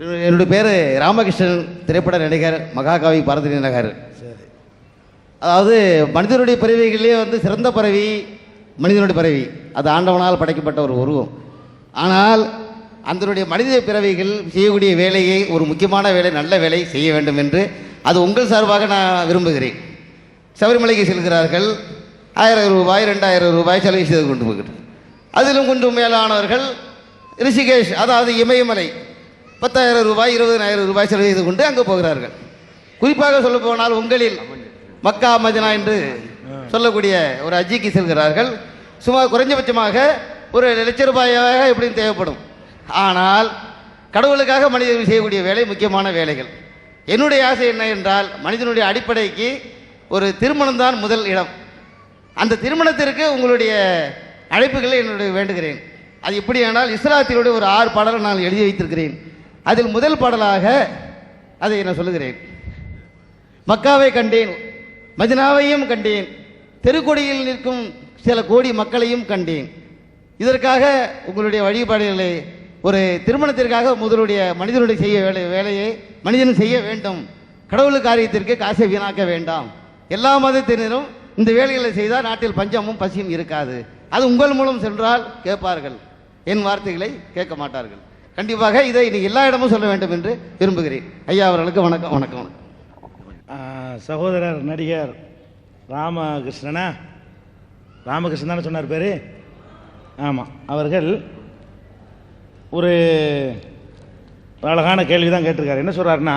என்னுடைய பேர் ராமகிருஷ்ணன் திரைப்பட நடிகர் மகாகவி பாரதி நகர் சரி. அதாவது மனிதனுடைய பறவைகளிலே வந்து சிறந்த பறவை மனிதனுடைய பறவை. அது ஆண்டவனால் படைக்கப்பட்ட ஒரு உருவம். ஆனால் அதனுடைய மனித பிறவைகள் செய்யக்கூடிய வேலையை ஒரு முக்கியமான வேலை நல்ல வேலை செய்ய வேண்டும் என்று அது உங்கள் சார்பாக நான் விரும்புகிறேன். சபரிமலைக்கு செல்கிறார்கள். ஆயிரம் ரூபாய் ரெண்டாயிரம் ரூபாய் செலவு செய்து கொண்டு போகிறார் அதிலும் கொஞ்சம் மேலானவர்கள் ரிஷிகேஷ் அதாவது இமயமலை பத்தாயிரம் ரூபாய் இருபதனாயிரம் ரூபாய் செலவு செய்து கொண்டு அங்கே போகிறார்கள். குறிப்பாக சொல்ல போனால் உங்களில் மக்கா மதினா என்று சொல்லக்கூடிய ஒரு அஜிக்கு செல்கிறார்கள். சுமார் குறைஞ்சபட்சமாக ஒரு லட்ச ரூபாயாக எப்படியும் தேவைப்படும். ஆனால் கடவுளுக்காக மனிதர்கள் செய்யக்கூடிய வேலை முக்கியமான வேலைகள். என்னுடைய ஆசை என்ன என்றால் மனிதனுடைய அடிப்படைக்கு ஒரு திருமணம் தான் முதல் இடம். அந்த திருமணத்திற்கு உங்களுடைய அழைப்புகளை என்னுடைய வேண்டுகிறேன். அது எப்படி என்றால் இஸ்லாத்தினுடைய ஒரு ஆறு பாடலை நான் எழுதி வைத்திருக்கிறேன். அதில் முதல் பாடலாக அதை நான் சொல்லுகிறேன். மக்காவை கண்டேன் மதினாவையும் கண்டேன் தெருக்கொடியில் நிற்கும் சில கோடி மக்களையும் கண்டேன். இதற்காக உங்களுடைய வழிபாடுகளை ஒரு திருமணத்திற்காக முதலுடைய மனிதனுடைய செய்ய வேலை வேலையை மனிதன் செய்ய வேண்டும். கடவுள் காரியத்திற்கு காசை வீணாக்க வேண்டாம். எல்லா மதத்தினரும் இந்த வேலைகளை செய்தால் நாட்டில் பஞ்சமும் பசியும் இருக்காது. அது உங்கள் மூலம் சென்றால் கேட்பார்கள். என் வார்த்தைகளை கேட்க மாட்டார்கள். கண்டிப்பாக இதை இனி எல்லா இடமும் சொல்ல வேண்டும் என்று விரும்புகிறேன். ஐயா அவர்களுக்கு வணக்கம் வணக்கம் வணக்கம். சகோதரர் நடிகர் ராமகிருஷ்ணனா? ராமகிருஷ்ணன் தானே சொன்னார் பேர்? ஆமாம் அவர்கள் ஒரு அழகான கேள்வி தான் கேட்டிருக்காரு. என்ன சொல்கிறாருன்னா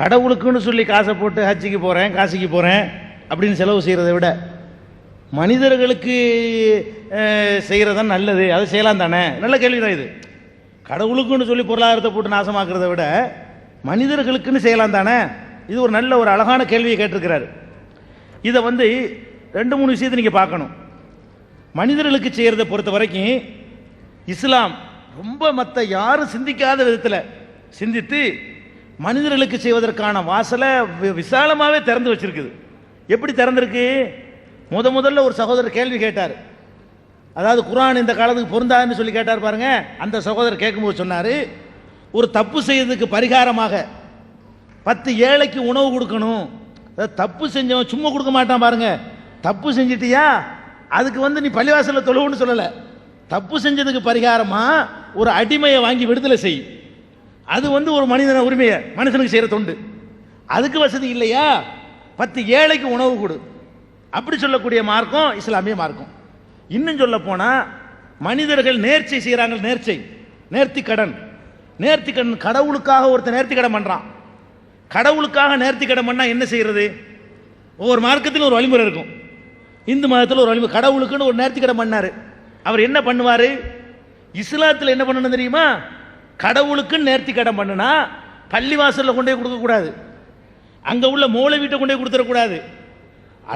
கடவுளுக்குன்னு சொல்லி காசை போட்டு ஹஜ்ஜிக்கு போகிறேன் காசிக்கு போகிறேன் அப்படின்னு செலவு செய்கிறத விட மனிதர்களுக்கு செய்கிறது தான் நல்லது. அதை செய்யலாம் தானே? நல்ல கேள்வி தான் இது. கடவுளுக்குன்னு சொல்லி பொருளாதாரத்தை போட்டு நாசமாக்குறத விட மனிதர்களுக்குன்னு செய்யலாம் தானே? இது ஒரு நல்ல ஒரு அழகான கேள்வியை கேட்டிருக்கிறாரு. இதை வந்து ரெண்டு மூணு விஷயத்தை நீங்கள் பார்க்கணும். மனிதர்களுக்கு செய்கிறத பொறுத்த வரைக்கும் இஸ்லாம் ரொம்ப மற்ற யாரும் சிந்திக்காத விதத்தில் சிந்தித்து மனிதர்களுக்கு செய்வதற்கான வாசலை வி- விசாலமாகவே திறந்து வச்சிருக்குது. எப்படி திறந்திருக்கு? முத முதல்ல ஒரு சகோதரர் கேள்வி கேட்டார். அதாவது குரான் இந்த காலத்துக்கு பொருந்தாதுன்னு சொல்லி கேட்டார் பாருங்க. அந்த சகோதரர் கேட்கும்போது சொன்னார் ஒரு தப்பு செய்யறதுக்கு பரிகாரமாக பத்து ஏழைக்கு உணவு கொடுக்கணும். அதாவது தப்பு செஞ்சவன் சும்மா கொடுக்க மாட்டான் பாருங்க. தப்பு செஞ்சிட்டியா? அதுக்கு வந்து நீ பள்ளிவாசலில் தொழுவுன்னு சொல்லலை. தப்பு செஞ்சதுக்கு பரிகாரமாக ஒரு அடிமையை வாங்கி விடுதலை செய். அது வந்து ஒரு மனிதன உரிமையை மனுஷனுக்கு செய்கிற தொண்டு. அதுக்கு வசதி இல்லையா? பத்து ஏழைக்கு உணவு கொடு. அப்படி சொல்லக்கூடிய மார்க்கம் இஸ்லாமிய மார்க்கம். இன்னும் சொல்ல போனா மனிதர்கள் நேர்ச்சை செய்கிறாங்க நேர்ச்சை. நேர்த்தி கடன். நேர்த்தி கடன் கடவுளுக்காக ஒருத்தன் நேர்த்தி கடன் பண்றான். கடவுளுக்காக நேர்த்தி கடன் பண்ணா என்ன செய்யறது? ஒவ்வொரு மார்க்கத்திலும் ஒரு வழிமுறை இருக்கும். இந்து மதத்தில் ஒரு வழிமுறை கடவுளுக்குன்னு ஒரு நேர்த்தி கடன் பண்ணார். அவர் என்ன பண்ணுவார்? இஸ்லாத்தில் என்ன பண்ணணும் தெரியுமா? கடவுளுக்குன்னு நேர்த்தி கடன் பண்ணுனா பள்ளிவாசல்ல கொண்டு போய் கொடுக்கக்கூடாது. அங்கே உள்ள மூளை வீட்டை கொண்டு போய் கொடுத்துடக்கூடாது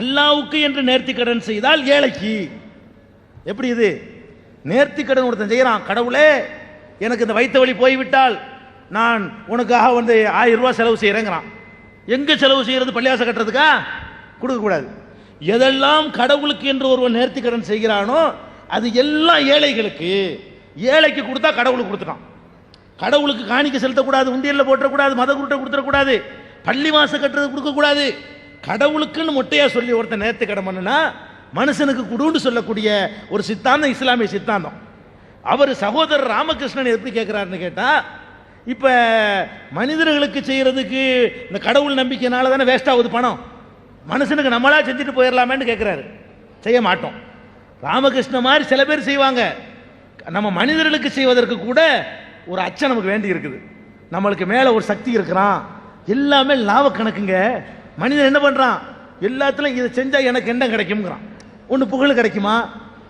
அல்லாவுக்கு என்று நேர்த்தி கடன் செய்தால் ஏழைக்கு. எப்படி இது? நேர்த்தி கடன் ஒருத்தன் செய்கிறான் கடவுளே எனக்கு இந்த வைத்த வழி போய்விட்டால் நான் உனக்காக வந்து ஆயிரம் ரூபாய் செலவு செய்கிறேங்கிறான் எங்கே செலவு செய்கிறது பள்ளியாசை கட்டுறதுக்கா? கொடுக்கக்கூடாது எதெல்லாம் கடவுளுக்கு என்று ஒருவன் நேர்த்தி கடன் செய்கிறானோ அது எல்லாம் ஏழைகளுக்கு ஏழைக்கு கொடுத்தா கடவுளுக்கு கொடுத்துட்டான். கடவுளுக்கு காணிக்க செலுத்தக்கூடாது உண்டியலில் போட்டக்கூடாது மத குருட்டை கொடுத்துடக்கூடாது பள்ளி மாசம் கட்டுறது கொடுக்கக்கூடாது கடவுளுக்குன்னு மொட்டையா சொல்லி ஒருத்தன் நேர்த்தி கடன் பண்ணுனா மனுஷனுக்கு குடுன்னு சொல்லக்கூடிய ஒரு சித்தாந்தம் இஸ்லாமிய சித்தாந்தம். அவர் சகோதரர் ராமகிருஷ்ணன் எப்படி கேட்கிறாருன்னு கேட்டா இப்ப மனிதர்களுக்கு செய்யறதுக்கு இந்த கடவுள் நம்பிக்கையினால தானே வேஸ்ட் ஆகுது பணம். மனுஷனுக்கு நம்மளா செஞ்சுட்டு போயிடலாமேன்னு கேட்கிறாரு செய்ய மாட்டோம். ராமகிருஷ்ண மாதிரி சில பேர் செய்வாங்க. நம்ம மனிதர்களுக்கு செய்வதற்கு கூட ஒரு அச்சம் நமக்கு வேண்டி இருக்குது. நம்மளுக்கு மேல ஒரு சக்தி இருக்கிறான். எல்லாமே லாப கணக்குங்க மனிதன் என்ன பண்றான்? எல்லாத்துலயும் இதை செஞ்சா எனக்கு என்ன கிடைக்கும்ங்கிறான். ஒன்று புகழ் கிடைக்குமா?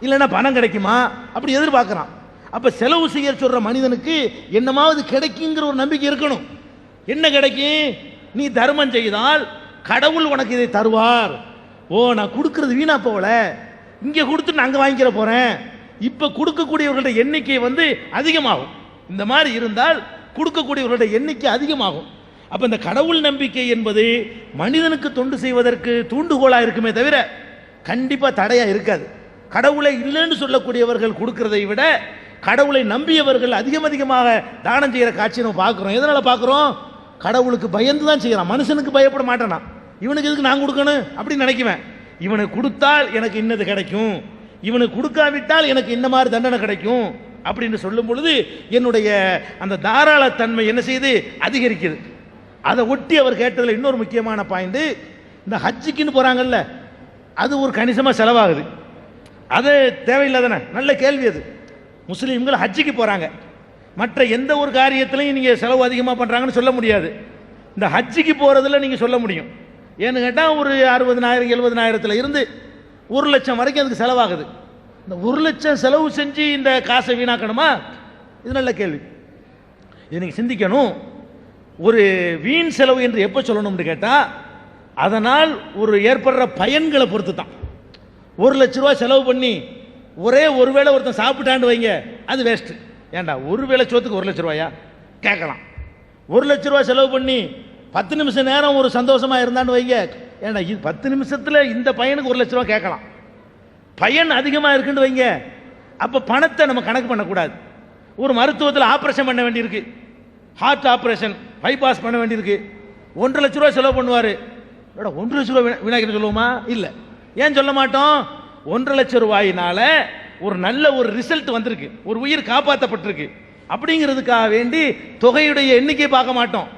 இல்லைன்னா பணம் கிடைக்குமா? அப்படி எதிர்பார்க்குறான். அப்போ செலவு செய்ய சொல்கிற மனிதனுக்கு என்னமாவது கிடைக்குங்கிற ஒரு நம்பிக்கை இருக்கணும். என்ன கிடைக்கும் நீ தர்மம் செய்தால் கடவுள் உனக்கு இதை தருவார். ஓ நான் கொடுக்கறது வீணா போகல. இங்கே கொடுத்து நான் அங்கே வாங்கிக்கிற போகிறேன் இப்போ கொடுக்கக்கூடியவர்களுடைய எண்ணிக்கை வந்து அதிகமாகும். இந்த மாதிரி இருந்தால் கொடுக்கக்கூடியவர்களுடைய எண்ணிக்கை அதிகமாகும். அப்போ இந்த கடவுள் நம்பிக்கை என்பது மனிதனுக்கு தொண்டு செய்வதற்கு தூண்டுகோலாக இருக்குமே தவிர கண்டிப்பா தடையா இருக்காது. கடவுளை இல்லைன்னு சொல்லக்கூடியவர்கள் கொடுக்கறதை விட கடவுளை நம்பியவர்கள் அதிகம் அதிகமாக தானம் செய்கிற காட்சியை நம்ம பார்க்குறோம். எதனால் பார்க்குறோம்? கடவுளுக்கு பயந்து தான் செய்கிறான் மனுஷனுக்கு பயப்பட மாட்டேனா? இவனுக்கு எதுக்கு நான் கொடுக்கணும்? அப்படின்னு நினைக்குவேன். இவனுக்கு கொடுத்தால் எனக்கு இன்னது கிடைக்கும். இவனுக்கு கொடுக்காவிட்டால் எனக்கு இந்த மாதிரி தண்டனை கிடைக்கும். அப்படின்னு சொல்லும் பொழுது என்னுடைய அந்த தாராளத்தன்மை என்ன செய்யுது அதிகரிக்குது. அதை ஒட்டி அவர் கேட்டதில் இன்னொரு முக்கியமான பாயிண்ட் இந்த ஹஜ்ஜிக்குன்னு போகிறாங்கல்ல அது ஒரு கணிசமாக செலவாகுது. அது தேவையில்லாதானே. நல்ல கேள்வி அது. முஸ்லீம்கள் ஹஜ்ஜுக்கு போகிறாங்க மற்ற எந்த ஒரு காரியத்திலையும் நீங்கள் செலவு அதிகமாக பண்ணுறாங்கன்னு சொல்ல முடியாது. இந்த ஹஜ்ஜுக்கு போகிறதுல நீங்கள் சொல்ல முடியும். ஏன்னு கேட்டால் ஒரு அறுபதுனாயிரம் எழுபதுனாயிரத்தில் இருந்து ஒரு லட்சம் வரைக்கும் அதுக்கு செலவாகுது. இந்த ஒரு லட்சம் செலவு செஞ்சு இந்த காசை வீணாக்கணுமா? இது நல்ல கேள்வி. இது நீங்கள் சிந்திக்கணும். ஒரு வீண் செலவு என்று எப்போ சொல்லணும்னு கேட்டால் அதனால் ஒரு ஏற்படுற பயன்களை பொறுத்து தான் ஒரு லட்ச ரூபா செலவு பண்ணி ஒரே ஒரு வேளை ஒருத்தன் சாப்பிட்டாண்டு வைங்க அது வேஸ்ட்டு ஏண்டா ஒரு வேளை சோத்துக்கு ஒரு லட்ச ரூபாயா? கேட்கலாம். ஒரு லட்ச ரூபா செலவு பண்ணி பத்து நிமிஷம் நேரம் ஒரு சந்தோஷமா இருந்தான்னு வைங்க. ஏன்டா இது பத்து நிமிஷத்தில் இந்த பையனுக்கு ஒரு லட்ச ரூபா கேட்கலாம். பயன் அதிகமாக இருக்குன்னு வைங்க. அப்போ பணத்தை நம்ம கணக்கு பண்ணக்கூடாது. ஒரு மருத்துவத்தில் ஆப்ரேஷன் பண்ண வேண்டியிருக்கு. ஹார்ட் ஆப்ரேஷன் பைபாஸ் பண்ண வேண்டியிருக்கு. ஒன்றரை லட்ச ரூபா செலவு பண்ணுவார். ஒன்று லட்ச ரூபா விநாயகர் சொல்லுவோமா? இல்லை. ஏன் சொல்ல மாட்டோம்? ஒன்றரை லட்ச ரூபாயினால ஒரு நல்ல ஒரு ரிசல்ட் வந்திருக்கு. ஒரு உயிர் காப்பாற்றப்பட்டிருக்கு அப்படிங்கிறதுக்காக வேண்டி தொகையுடைய எண்ணிக்கையை பார்க்க மாட்டோம்.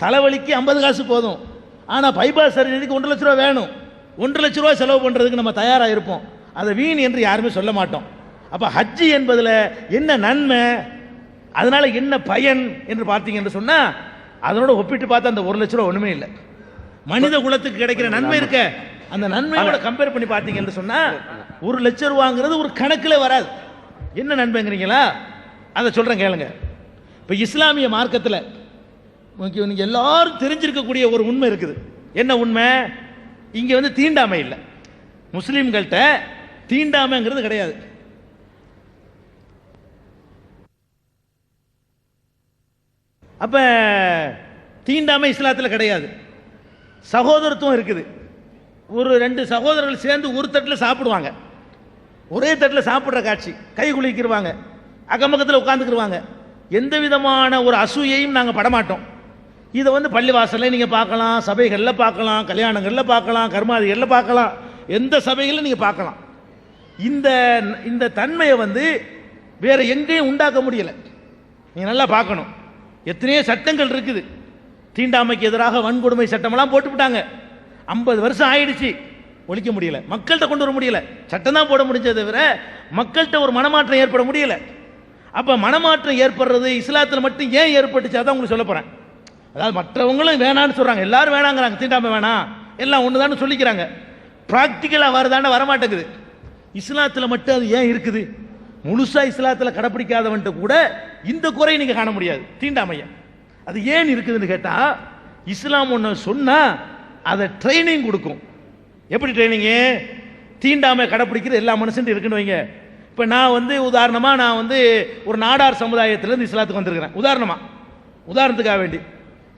தலைவலிக்கு ஐம்பது காசு போதும். ஆனால் பைபாஸ் சர்ஜரிக்கு ஒன்றரை லட்ச ரூபா வேணும். ஒன்றரை லட்ச ரூபா செலவு பண்ணுறதுக்கு நம்ம தயாராக இருப்போம். அதை வீண் என்று யாருமே சொல்ல மாட்டோம். அப்போ ஹஜ்ஜி என்பதில் என்ன நன்மை? அதனால என்ன பயன் என்று பார்த்தீங்கன்னு சொன்னால் அதனோட ஒப்பிட்டு பார்த்தா அந்த ஒரு லட்ச ரூபா ஒன்றுமே இல்லை. மனித குலத்துக்கு கிடைக்கிற நன்மை இருக்க. அந்த நன்மையோட கம்பேர் பண்ணி பார்த்தீங்கன்னு சொன்னா ஒரு லட்ச ரூபாங்கிறது ஒரு கணக்கில் வராது. என்ன நன்மைங்கிறீங்களா? அதை சொல்றேன் கேளுங்க. இப்போ இஸ்லாமிய மார்க்கத்தில் நீங்க எல்லாரும் தெரிஞ்சிருக்கக்கூடிய ஒரு உண்மை இருக்குது. என்ன உண்மை? இங்க வந்து தீண்டாமை இல்லை. முஸ்லீம்கள்ட்ட தீண்டாமைங்கிறது கிடையாது. அப்ப தீண்டாமை இஸ்லாத்தில் கிடையாது. சகோதரத்துவம் இருக்குது. ஒரு ரெண்டு சகோதரர்கள் சேர்ந்து ஒரு தட்டில் சாப்பிடுவாங்க. ஒரே தட்டில் சாப்பிட்ற காட்சி. கை குலுக்கிடுவாங்க அக்கம்பக்கத்தில் உட்காந்துக்கிடுவாங்க எந்த விதமான ஒரு அசூயையும் நாங்கள் படமாட்டோம். இதை வந்து பள்ளிவாசலில் நீங்கள் பார்க்கலாம் சபைகளில் பார்க்கலாம் கல்யாணங்களில் பார்க்கலாம் கர்மாதிகளில் பார்க்கலாம் எந்த சபைகளில் நீங்கள் பார்க்கலாம். இந்த இந்த தன்மையை வந்து வேற எங்கேயும் உண்டாக்க முடியலை. நீங்கள் நல்லா பார்க்கணும். எத்தனையோ சட்டங்கள் இருக்குது. தீண்டாமைக்கு எதிராக வன்கொடுமை சட்டமெல்லாம் போட்டு விட்டாங்க. ஐம்பது வருஷம் ஆயிடுச்சு. ஒழிக்க முடியல. மக்கள்கிட்ட கொண்டு வர முடியல. சட்டம் தான் போட முடிஞ்சதை தவிர மக்கள்கிட்ட ஒரு மனமாற்றம் ஏற்பட முடியல. அப்போ மனமாற்றம் ஏற்படுறது இஸ்லாத்தில் மட்டும் ஏன் ஏற்பட்டுச்சு? அதான் உங்களுக்கு சொல்ல போகிறேன் அதாவது மற்றவங்களும் வேணான்னு சொல்கிறாங்க எல்லாரும் வேணாங்கிறாங்க. தீண்டாமை வேணாம். எல்லாம் ஒண்ணுதான்னு சொல்லிக்கிறாங்க. ப்ராக்டிக்கலாக வரதாண்ட வரமாட்டேங்குது. இஸ்லாத்தில் மட்டும் அது ஏன் இருக்குது? முழுசாக இஸ்லாத்தில் கடைப்பிடிக்காதவன்ட்டு கூட இந்த குறையை நீங்கள் காண முடியாது. தீண்டாமையை. அது ஏன் இருக்குதுன்னு கேட்டா இஸ்லாம் ஒன்று சொன்னா அதை ட்ரைனிங் கொடுக்கும். எப்படி ட்ரைனிங்கு தீண்டாமை கடைப்பிடிக்கிற எல்லா மனுஷன் இருக்குன்னு வைங்க. இப்போ நான் வந்து உதாரணமாக நான் வந்து ஒரு நாடார் சமுதாயத்திலேருந்து இஸ்லாத்துக்கு வந்திருக்கிறேன். உதாரணமாக உதாரணத்துக்காக வேண்டி.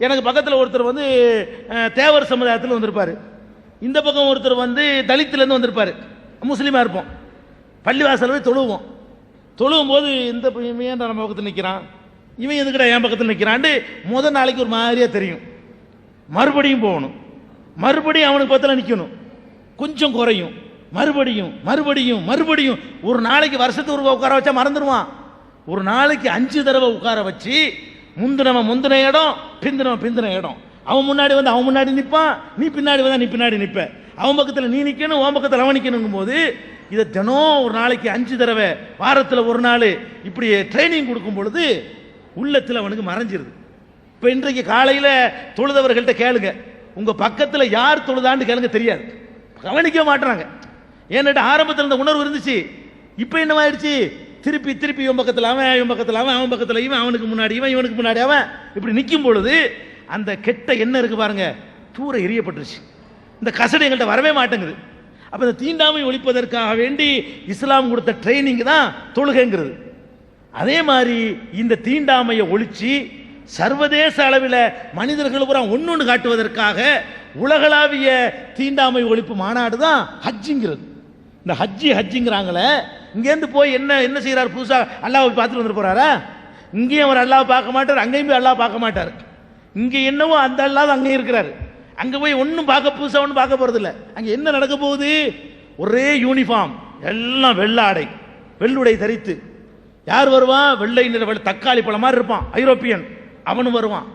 எனக்கு பக்கத்தில் ஒருத்தர் வந்து தேவர் சமுதாயத்தில் வந்திருப்பார். இந்த பக்கம் ஒருத்தர் வந்து தலித்துலேருந்து வந்திருப்பார். முஸ்லீமாக இருப்போம். பள்ளிவாசல் போய் தொழுவோம். தொழுவும் போது இந்த ஏன்டா நம்ம பக்கத்தில் நிற்கிறான் இவன் எதுக்குடா என் பக்கத்தில் நிற்கிறான்ட்டு முதல் நாளைக்கு ஒரு மாதிரியாக தெரியும். மறுபடியும் போகணும். மறுபடியும் அவனுக்கு பக்கத்தில் நிற்கணும் கொஞ்சம் குறையும். மறுபடியும் மறுபடியும் மறுபடியும். ஒரு நாளைக்கு வருஷத்துக்கு ஒரு உட்கார வச்சா மறந்துடுவான். ஒரு நாளைக்கு அஞ்சு தடவை உட்கார வச்சு முந்தினவன் முந்தின இடம் பிந்தினவன் பிந்தின இடம். அவன் முன்னாடி வந்து அவன் முன்னாடி நிற்பான் நீ பின்னாடி வந்தால் நீ பின்னாடி நிற்ப அவன் பக்கத்தில் நீ நிற்கணும் உன் பக்கத்தில் அவன் நிற்கணுங்கும் போது இதை தினம் ஒரு நாளைக்கு அஞ்சு தடவை வாரத்தில் ஒரு நாள் இப்படி ட்ரைனிங் கொடுக்கும் பொழுது உள்ளத்தில் அவனுக்கு மறைஞ்சிருது. இப்போ இன்றைக்கு காலையில் தொழுதவர்கள்ட்ட கேளுங்க. உங்க பக்கத்தில் யார் தொழுதான்னு கேளுங்க தெரியாது. கவனிக்க மாட்டுறாங்க ஏன்னாட்டு ஆரம்பத்தில் இந்த உணர்வு இருந்துச்சு. இப்போ என்னவாயிடுச்சு? திருப்பி திருப்பி இவன் பக்கத்தில் அவன் இவன் பக்கத்தில் அவன் அவன் பக்கத்தில் இவன் அவனுக்கு முன்னாடி இவன் இவனுக்கு முன்னாடி அவன் இப்படி நிற்கும் பொழுது அந்த கெட்ட எண்ணம் இருக்கு பாருங்க தூர எரியப்பட்டுருச்சு. இந்த கசடு எங்கள்கிட்ட வரவே மாட்டேங்குது. அப்போ இந்த தீண்டாமை ஒழிப்பதற்காக வேண்டி இஸ்லாம் கொடுத்த ட்ரைனிங் தான் தொழுகைங்கிறது. அதே மாதிரி இந்த தீண்டாமையை ஒழிச்சு சர்வதேச அளவில் மனிதர்கள் பூரா ஒன்று காட்டுவதற்காக உலகளாவிய தீண்டாமை ஒழிப்பு மாநாடு தான் ஹஜ்ஜிங்கிறது. இந்த ஹஜ்ஜி ஹஜ்ஜிங்கிறாங்களே இங்கேருந்து போய் என்ன என்ன செய்கிறார் புதுசாக அல்லாவை பார்த்துட்டு வந்துட்டு போகிறாரா இங்கேயும் அவர் அல்லாவை பார்க்க மாட்டார் அங்கேயும் போய் அல்லாஹ் பார்க்க மாட்டார். இங்கே என்னவோ அந்த அல்லாத அங்கேயும் இருக்கிறார். அங்கே போய் ஒன்றும் பார்க்க புதுசாக ஒன்றும் பார்க்க போகிறதில்ல அங்கே என்ன நடக்க போகுது? ஒரே யூனிஃபார்ம் எல்லாம் வெள்ளாடை வெள்ளுடை தரித்து யார் வருவான் வெள்ளை நிற தக்காளி பழம் மாதிரி இருப்பான். ஐரோப்பியன். அவனும் வருவான்.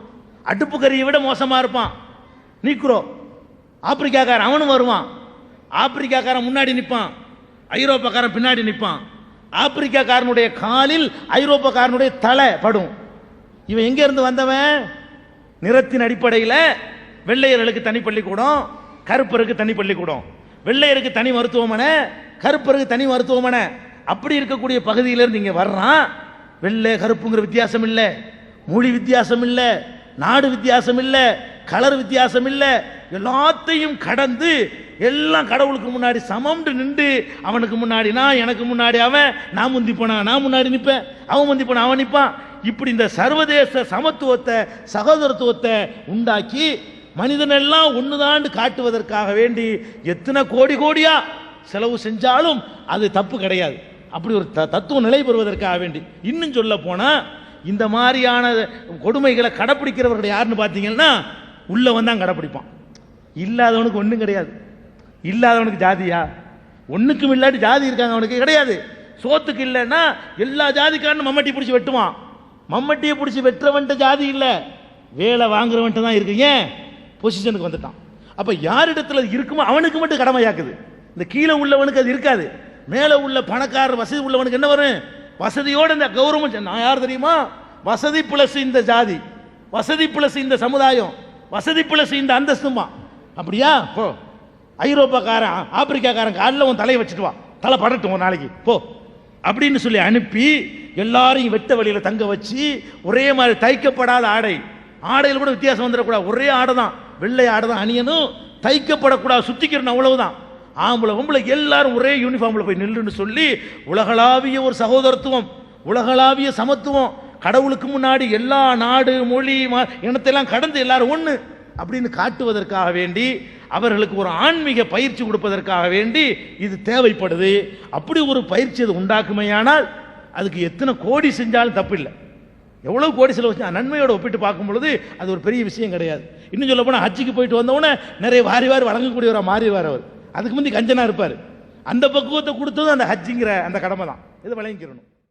அடுப்பு கறியை விட மோசமா இருப்பான். நீக்ரோ. ஆப்பிரிக்காக்காரன் அவனும் வருவான். ஆப்பிரிக்காக்காரன் முன்னாடி நிற்பான். ஐரோப்பாக்காரன் பின்னாடி நிற்பான். ஆப்பிரிக்காக்காரனுடைய காலில் ஐரோப்பாக்காரனுடைய தலை படும். இவன் எங்க இருந்து வந்தவன்? நிறத்தின் அடிப்படையில் வெள்ளையர்களுக்கு தனி பள்ளிக்கூடம் கருப்பருக்கு தனி பள்ளிக்கூடம். வெள்ளையருக்கு தனி மருத்துவமனை கருப்பருக்கு தனி மருத்துவமனை. அப்படி இருக்கக்கூடிய பகுதியிலிருந்து இங்கே வர்றான். வெள்ளை கருப்புங்கிற வித்தியாசம் இல்லை. மொழி வித்தியாசம் இல்லை. நாடு வித்தியாசம் இல்லை. கலர் வித்தியாசம் இல்லை. எல்லாத்தையும் கடந்து எல்லாம் கடவுளுக்கு முன்னாடி சமம்னு நின்று அவனுக்கு முன்னாடி நான் எனக்கு முன்னாடி அவன் நான் முந்தி போனான் நான் முன்னாடி நிற்பேன் அவன் முந்தி போனான் அவன் நிற்பான் இப்படி இந்த சர்வதேச சமத்துவத்தை சகோதரத்துவத்தை உண்டாக்கி மனிதனெல்லாம் ஒன்றுதான் காட்டுவதற்காக வேண்டி எத்தனை கோடி கோடியா செலவு செஞ்சாலும் அது தப்பு கிடையாது. அப்படி ஒரு த- தத்துவம் நிலை பெறுவதற்காக வேண்டி. இன்னும் சொல்ல போனால் இந்த மாதிரியான கொடுமைகளை கடைப்பிடிக்கிறவர்கள் யாருன்னு பார்த்தீங்கன்னா உள்ளவன் தான் கடைப்பிடிப்பான். இல்லாதவனுக்கு ஒன்றும் கிடையாது. இல்லாதவனுக்கு ஜாதியா? ஒன்றுக்கும் இல்லாட்டி ஜாதி இருக்காங்க அவனுக்கு கிடையாது. சோத்துக்கு இல்லைன்னா எல்லா ஜாதிக்காரனும் மம்மட்டி பிடிச்சி வெட்டுவான். மம்மட்டியை பிடிச்சி வெட்டுறவன்ட்ட ஜாதி இல்லை. வேலை வாங்குறவன்ட்டு தான் இருக்கு. ஏன்? பொசிஷனுக்கு வந்துட்டான். அப்போ யாரிடத்துல அது இருக்குமோ அவனுக்கு மட்டும் கடமையாக்குது இந்த கீழே உள்ளவனுக்கு அது இருக்காது. மேலே உள்ள பணக்காரர் வசதி உள்ளவனுக்கு என்ன வரும்? வசதியோடு இந்த கௌரவம் நான் யார் தெரியுமா? வசதி பிளஸ் இந்த ஜாதி வசதி பிளஸ் இந்த சமுதாயம் வசதி பிளஸ் இந்த அந்தஸ்துமா. அப்படியா? போ. ஐரோப்பாக்காரன் ஆப்பிரிக்காக்காரன் காலில் உன் தலையை வச்சுட்டு வா. தலை படட்டும் ஒரு நாளைக்கு. போ. அப்படின்னு சொல்லி அனுப்பி எல்லாரையும் வெட்ட வழியில் தங்க வச்சு ஒரே மாதிரி தைக்கப்படாத ஆடை. ஆடையில் கூட வித்தியாசம் வந்துடக்கூடாது. ஒரே ஆடை தான் வெள்ளை ஆடை தான் அணியணும். தைக்கப்படக்கூடாது. சுத்திக்கிறணும். அவ்வளவுதான். ஆம்பளை பொம்பளை எல்லாரும் ஒரே யூனிஃபார்ம்ல போய் நில்லுன்னு சொல்லி உலகளாவிய ஒரு சகோதரத்துவம் உலகளாவிய சமத்துவம் கடவுளுக்கு முன்னாடி எல்லா நாடு மொழி இனத்தையெல்லாம் கடந்து எல்லாரும் ஒன்று அப்படின்னு காட்டுவதற்காக வேண்டி அவர்களுக்கு ஒரு ஆன்மீக பயிற்சி கொடுப்பதற்காக வேண்டி இது தேவைப்படுது. அப்படி ஒரு பயிற்சி அது உண்டாக்குமையானால் அதுக்கு எத்தனை கோடி செஞ்சாலும் தப்பில்லை. எவ்வளோ கோடி செலவு நன்மையோடு நன்மையோட ஒப்பிட்டு பார்க்கும் பொழுது அது ஒரு பெரிய விஷயம் கிடையாது. இன்னும் சொல்ல போனால் ஹஜ்ஜிக்கு போயிட்டு வந்தவுடனே நிறைய வாரி வாரி வழங்கக்கூடியவராக மாறிடுவார் அவர். அதுக்கு முந்தி கஞ்சனா இருப்பார். அந்த பக்குவத்தை கொடுத்ததும் அந்த ஹஜ்ஜிங்கிற அந்த கடமை தான் இது வழங்கிக்கிறணும்